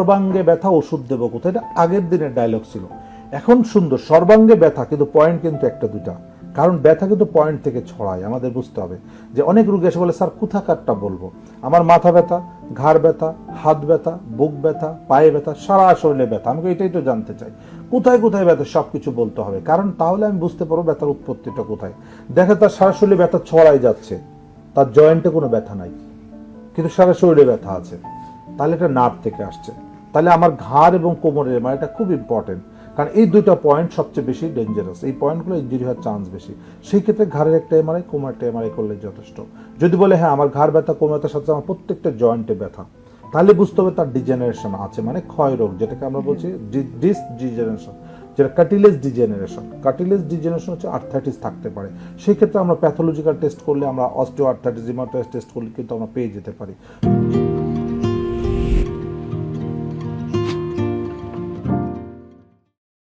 সর্বাঙ্গে ব্যথা ওষুধ দেবো কোথায়? এটা আগের দিনের ডায়লগ ছিল। এখন সুন্দর, সর্বাঙ্গে ব্যথা, কিন্তু পয়েন্ট কিন্তু একটা দুটা কারণ ব্যথা কিন্তু পয়েন্ট থেকে ছড়ায়, আমাদের বুঝতে হবে। যে অনেক রোগী এসে বলে, স্যার, কোথাকারটা বলব? আমার মাথা ব্যথা, ঘাড় ব্যথা, হাত ব্যথা, বুক ব্যথা, পায়ে ব্যথা, সারা শরীরে ব্যথা। আমাকে এটাই তো জানতে চাই। কোথায় কোথায় ব্যথা? সব কিছু বলতে হবে। কারণ তাহলে আমি বুঝতে পারব ব্যথার উৎপত্তিটা কোথায়। দেখে তার সারা শরীরে ব্যথা ছড়াই যাচ্ছে। তার জয়েন্টে কোনো ব্যথা নাই। কিন্তু সারা শরীরে ব্যথা আছে। তাহলে এটা নার্ভ থেকে আসছে। তাহলে আমার ঘাড় এবং কোমরের এমআই এটা খুব ইম্পর্টেন্ট কারণ এই দুটো পয়েন্ট সবচেয়ে বেশি ডেঞ্জারাস এই পয়েন্টগুলো ইঞ্জুরি হওয়ার চান্স বেশি। সেই ক্ষেত্রে ঘাড়ের একটা এমআরআই কোমরের একটা এমআরআই করলে যথেষ্ট। যদি বলে হ্যাঁ আমার ঘাড় ব্যথা কোমর ব্যথার সাথে আমার প্রত্যেকটা জয়েন্টে ব্যথা তাহলে বুঝতে হবে তার ডিজেনারেশন আছে মানে ক্ষয় রোগ যেটাকে আমরা বলছি ডিস ডিজেনারেশন যেটা কার্টিলেজ ডিজেনারেশন কার্টিলেজ ডিজেনারেশন হচ্ছে আর্থাইটিস থাকতে পারে। সেই ক্ষেত্রে আমরা প্যাথোলজিক্যাল টেস্ট করলে আমরা অস্টিও আর্থাইটিস টেস্ট করলে কিন্তু আমরা পেয়ে যেতে পারি।